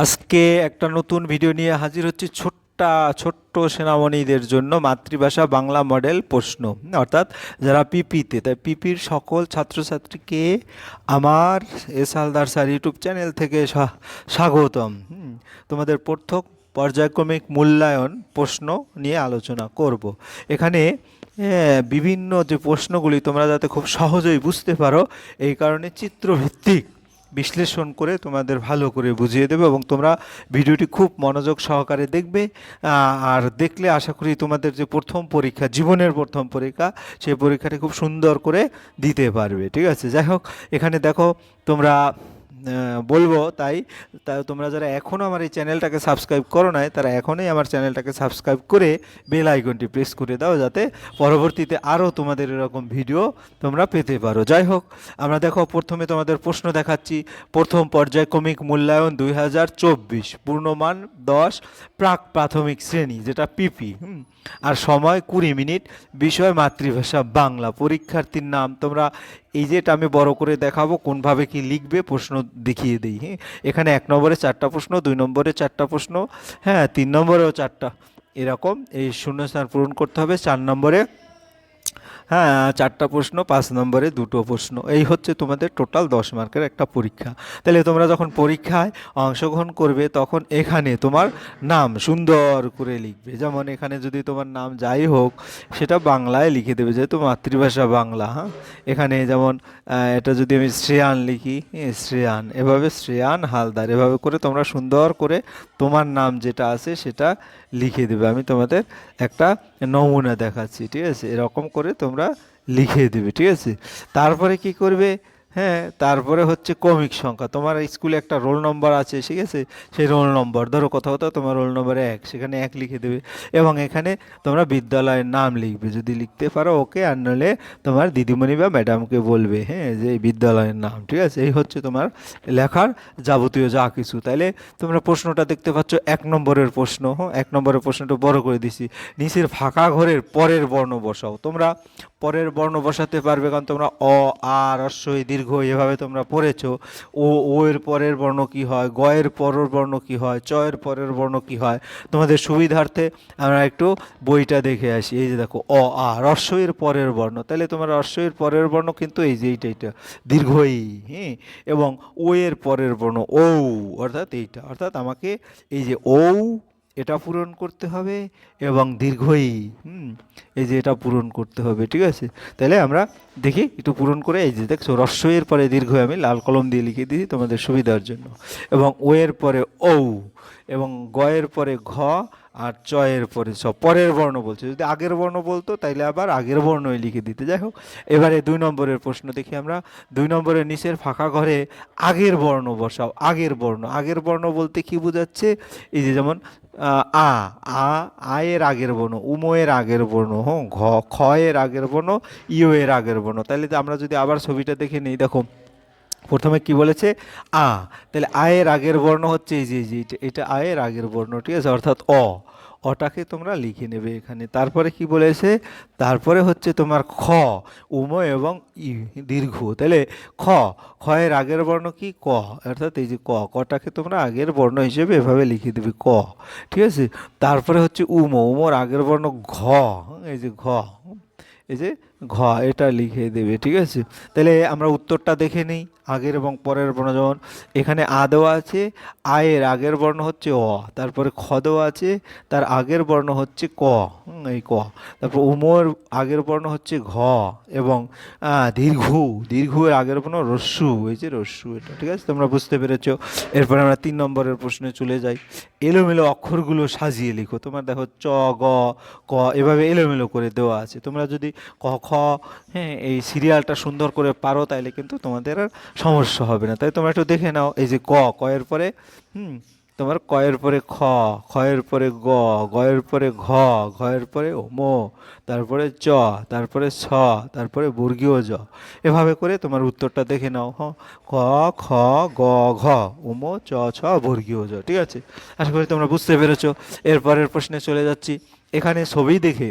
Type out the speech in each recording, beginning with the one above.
আজকে একটা নতুন ভিডিও নিয়ে হাজির হচ্ছে ছোট্টা, ছোট্ট সেনামণিদের জন্য মাতৃভাষা বাংলা মডেল প্রশ্ন। অর্থাৎ যারা পিপিতে, তাই পিপির সকল ছাত্রছাত্রীকে আমার S Haldar sir YouTube channel থেকে স্বা- স্বাগতম। তোমাদের প্রথম পর্যায়ক্রমিক মূল্যায়ন প্রশ্ন নিয়ে আলোচনা করব। এখানে বিভিন্ন যে প্রশ্নগুলি তোমরা যাতে খুব সহজেই বুঝতে পারো, এই কারণে চিত্রভিত্তিক। বিশ্লেষণ করে তোমাদের ভালো করে বুঝিয়ে দেবে এবং তোমরা ভিডিওটি খুব মনোযোগ সহকারে দেখবে। আর দেখলে আশা করি তোমাদের যে প্রথম পরীক্ষা, জীবনের প্রথম পরীক্ষা, সেই পরীক্ষাটি খুব সুন্দর করে দিতে পারবে। ঠিক আছে? যাই হোক, এখানে দেখো তোমরা বলব, তাই তোমরা যারা এখনও আমার এই চ্যানেলটাকে সাবস্ক্রাইব করো নাই, তারা এখনই আমার চ্যানেলটাকে সাবস্ক্রাইব করে বেল আইকনটি প্রেস করে দাও, যাতে পরবর্তীতে আরও তোমাদের এরকম ভিডিও তোমরা পেতে পারো। যাই হোক, আমরা দেখো, প্রথমে তোমাদের প্রশ্ন দেখাচ্ছি। প্রথম পর্যায়ক্রমিক মূল্যায়ন দুই হাজার চব্বিশ, পূর্ণমান দশ, প্রাক প্রাথমিক শ্রেণি, যেটা পিপি আর সময় কুড়ি মিনিট, বিষয় মাতৃভাষা বাংলা, পরীক্ষার্থীর নাম। তোমরা এই যে এটা আমি বড় করে দেখাবো, কোনভাবে কি লিখবে, প্রশ্ন দেখিয়ে দিই হ্যাঁ? এখানে এক নম্বরে চারটা প্রশ্ন, দুই নম্বরে চারটা প্রশ্ন হ্যাঁ তিন নম্বরেও চারটা। এরকম এই শূন্যস্থান পূরণ করতে হবে, চার নম্বরে হ্যাঁ চারটা প্রশ্ন, পাঁচ নম্বরে দুটো প্রশ্ন। এই হচ্ছে তোমাদের টোটাল দশ মার্কের একটা পরীক্ষা। তাহলে তোমরা যখন পরীক্ষায় অংশগ্রহণ করবে, তখন এখানে তোমার নাম সুন্দর করে লিখবে। যেমন এখানে যদি তোমার নাম যাই হোক, সেটা বাংলায় লিখে দেবে, যেহেতু মাতৃভাষা বাংলা হ্যাঁ? এখানে যেমন এটা যদি আমি শ্রেয়ান লিখি শ্রেয়ান, এভাবে শ্রেয়ান হালদার, এভাবে করে তোমরা সুন্দর করে তোমার নাম যেটা আছে সেটা লিখে দেবে। আমি তোমাদের একটা নমুনা দেখাচ্ছি, ঠিক আছে? এরকম করে তোমরা লিখে দেবে, ঠিক আছে? তারপরে কি করবে? হ্যাঁ তারপরে হচ্ছে কমিক সংখ্যা। তোমার স্কুলে একটা রোল নম্বর আছে, ঠিক আছে? সেই রোল নম্বর, ধরো কোথাও কোথাও তোমার রোল নম্বর এক, সেখানে এক লিখে দেবে। এবং এখানে তোমরা বিদ্যালয়ের নাম লিখবে। যদি লিখতে পারো, ওকে, আর নাহলে তোমার দিদিমণি বা ম্যাডামকে বলবে হ্যাঁ যে এই বিদ্যালয়ের নাম, ঠিক আছে? এই হচ্ছে তোমার লেখার যাবতীয় যা কিছু। তাহলে তোমরা প্রশ্নটা দেখতে পাচ্ছ, এক নম্বরের প্রশ্ন হ্যাঁ এক নম্বরের প্রশ্নটা বড় করে দিছি। নিচের ফাঁকা ঘরের পরের বর্ণ বসাও। তোমরা পরের বর্ণ বসাতে পারবে কারণ তোমরা অ, আ রস্বই দীর্ঘ এভাবে তোমরা পড়েছ। ও ও এর পরের বর্ণ কি হয়? গ এর পরের বর্ণ কি হয়? চ এর পরের বর্ণ কি হয়? তোমাদের সুবিধার্থে আমরা একটু বইটা দেখে আসি। এই যে দেখো, অ, আ রস্বইয়ের পরের বর্ণ। তাহলে তোমার রস্বইয়ের পরের বর্ণ কিন্তু এই যে এইটা এইটা দীর্ঘই হ্যাঁ এবং ও এর পরের বর্ণ ও অর্থাৎ এইটা। অর্থাৎ আমাকে এই যে ও এটা পূরণ করতে হবে এবং দীর্ঘই, হুম, এই যে এটা পূরণ করতে হবে, ঠিক আছে? তাহলে আমরা দেখি একটু পূরণ করে, এই যে দেখছ রস্বইয়ের পরে দীর্ঘ আমি লাল কলম দিয়ে লিখে দিই তোমাদের সুবিধার জন্য। এবং ও এর পরে ঔ এবং গ এর পরে ঘ আর চ এর পরে চ পরের বর্ণ বলছে। যদি আগের বর্ণ বলতো, তাইলে আবার আগের বর্ণই লিখে দিতে। যাই হোক, এবারে দুই নম্বরের প্রশ্ন দেখি আমরা। দুই নম্বরের নিচের ফাঁকা ঘরে আগের বর্ণ বসাও। আগের বর্ণ। আগের বর্ণ বলতে কি বোঝাচ্ছে? এই যে যেমন, আ আ আয়ের আগের বর্ণ উময়ের আগের বর্ণ হ্যাঁ ঘ, খ এর আগের বর্ণ ইও এর আগের বর্ণ। তাহলে আমরা যদি আবার ছবিটা দেখে নিই, দেখো প্রথমে কি বলেছে? আ। তাহলে আয়ের আগের বর্ণ হচ্ছে এই যে এটা আয়ের আগের বর্ণ, ঠিক আছে? অর্থাৎ অ। অটাকে তোমরা লিখে নেবে এখানে। তারপরে কি বলেছে? তারপরে হচ্ছে তোমার খ, উম এবং ই, দীর্ঘ। তাহলে খ খ এর আগের বর্ণ কি? ক। অর্থাৎ এই যে ক, কটাকে তোমরা আগের বর্ণ হিসেবে এভাবে লিখে দেবে, ক। ঠিক আছে? তারপরে হচ্ছে উম, উমর আগের বর্ণ ঘ। এই যে ঘ। এই যে ঘ, এটা লিখে দেবে, ঠিক আছে? তাহলে আমরা উত্তরটা দেখে নিই। আগের এবং পরের বর্ণ, যেমন এখানে আ দেওয়া আছে, আয়ের আগের বর্ণ হচ্ছে অ, তারপরে খ দেওয়া আছে, তার আগের বর্ণ হচ্ছে ক এই ক। তারপর উমর আগের বর্ণ হচ্ছে ঘ এবং দীর্ঘ দীর্ঘ এর আগের বর্ণ রস্যু, এই যে রস্যু এটা, ঠিক আছে? তোমরা বুঝতে পেরেছ? এরপরে আমরা তিন নম্বরের প্রশ্নে চলে যাই। এলোমেলো অক্ষরগুলো সাজিয়ে লিখো। তোমার দেখো চ, গ, ক, এভাবে এলোমেলো করে দেওয়া আছে। তোমরা যদি ক, খ হ্যাঁ এই সিরিয়ালটা সুন্দর করে পারো, তাইলে কিন্তু তোমাদের আর সমস্যা হবে না। তাই তোমরা একটু দেখে নাও, এই যে ক, কয়ের পরে, হুম, তোমার কয়ের পরে খ খয়ের পরে গ, গয়ের পরে ঘ, ঘয়ের পরে মো, তারপরে চ তারপরে ছ তারপরে বর্গীয় জ। এভাবে করে তোমার উত্তরটা দেখে নাও, হ ক খ, গ, ঘ উম চ, ছ, বর্গীয় জ, ঠিক আছে? আশা করি তোমরা বুঝতে পেরেছ। এরপরের প্রশ্নে চলে যাচ্ছি। এখানে ছবি দেখে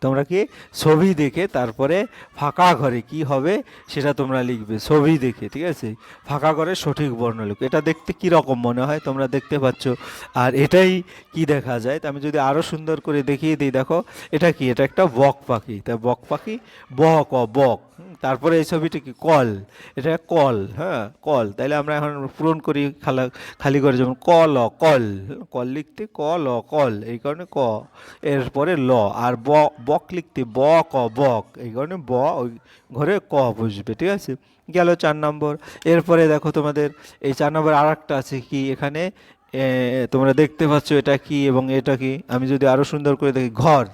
তোমরা কি ছবি দেখে তারপরে ফাঁকা ঘরে কি হবে সেটা তোমরা লিখবে, ছবি দেখে, ঠিক আছে? ফাঁকা ঘরে সঠিক বর্ণ লিখবে এটা দেখতে কি রকম মনে হয় তোমরা দেখতে পাচ্ছ? আর এটাই কি দেখা যায়? আমি যদি আরও সুন্দর করে দেখিয়ে দিই, দেখো, এটা কি? এটা একটা বক পাখি। তা বক পাখি, বক, অ, বক। তারপরে এই ছবিটা কি? কল। এটা কল হ্যাঁ কল। তাইলে আমরা এখন পূরণ করি খালা, খালি করে যেমন ক ল কল। কল লিখতে ক ল কল। এই কারণে ক। এরপরে ল। আর ব, বক লিখতে ব, ক, বক। এই কারণে ব, ওই ঘরে ক বসবে, ঠিক আছে? গেল চার নম্বর। এরপরে দেখো তোমাদের এই চার নম্বর আর একটা আছে কি? এখানে তোমরা দেখতে পাচ্ছ এটা কি এবং এটা কি? আমি যদি আরও সুন্দর করে দেখি, ঘর।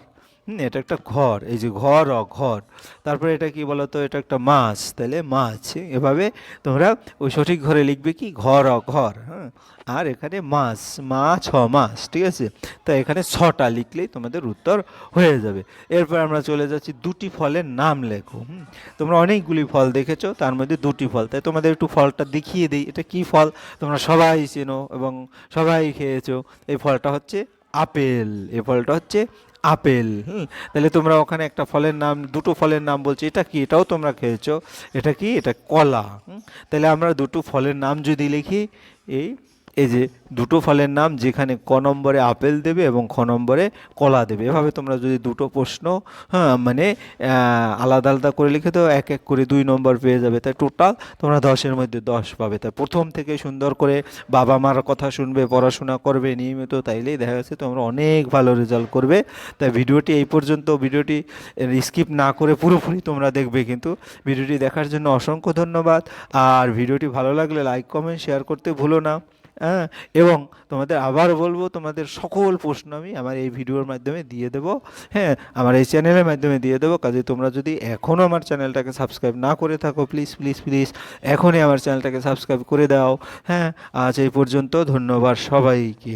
এটা একটা ঘর এই যে ঘর অ ঘর তারপরে এটা কি বলতো? এটা একটা মাছ তাহলে মাছ। এভাবে তোমরা ওই সঠিক ঘরে লিখবে কি? ঘর অ ঘর হ্যাঁ আর এখানে মাছ মাছ ছ মাছ ঠিক আছে? তা এখানে ছটা লিখলেই তোমাদের উত্তর হয়ে যাবে। এরপর আমরা চলে যাচ্ছি দুটি ফলের নাম লেখো হুম, তোমরা অনেকগুলি ফল দেখেছ তার মধ্যে দুটি ফল। তাই তোমাদের একটু ফলটা দেখিয়ে দিই এটা কি ফল? তোমরা সবাই চেনো এবং সবাই খেয়েছো। এই ফলটা হচ্ছে আপেল এই ফলটা হচ্ছে আপেল তাহলে তোমরা ওখানে একটা ফলের নাম, দুটো ফলের নাম বলছি, এটা কি? এটাও তোমরা খেয়েছো। এটা কি? এটা কলা তাহলে আমরা দুটো ফলের নাম যদি লিখি, এই এই যে দুটো ফলের নাম যেখানে ক নম্বরে আপেল দেবে এবং খ নম্বরে কলা দেবে। এভাবে তোমরা যদি দুটো প্রশ্ন হ্যাঁ মানে আলাদা আলাদা করে লিখে তো এক এক করে দুই নম্বর পেয়ে যাবে। তাই টোটাল তোমরা দশের মধ্যে দশ পাবে। তাই প্রথম থেকে সুন্দর করে বাবা মার কথা শুনবে, পড়াশোনা করবে, নিয়মিত তাইলেই দেখা যাচ্ছে তোমরা অনেক ভালো রেজাল্ট করবে। তাই ভিডিওটি এই পর্যন্ত। ভিডিওটি স্কিপ না করে পুরোপুরি তোমরা দেখবে কিন্তু ভিডিওটি দেখার জন্য অসংখ্য ধন্যবাদ। আর ভিডিওটি ভালো লাগলে লাইক কমেন্ট শেয়ার করতে ভুলো না। হ্যাঁ এবং তোমাদের আবার বলব, তোমাদের সকল প্রশ্ন আমি আমার এই ভিডিওর মাধ্যমে দিয়ে দেবো। হ্যাঁ আমার এই চ্যানেলের মাধ্যমে দিয়ে দেবো। কাজে তোমরা যদি এখনও আমার চ্যানেলটাকে সাবস্ক্রাইব না করে থাকো প্লিজ প্লিজ প্লিজ এখনই আমার চ্যানেলটাকে সাবস্ক্রাইব করে দাও। হ্যাঁ আজ এই পর্যন্ত ধন্যবাদ সবাইকে।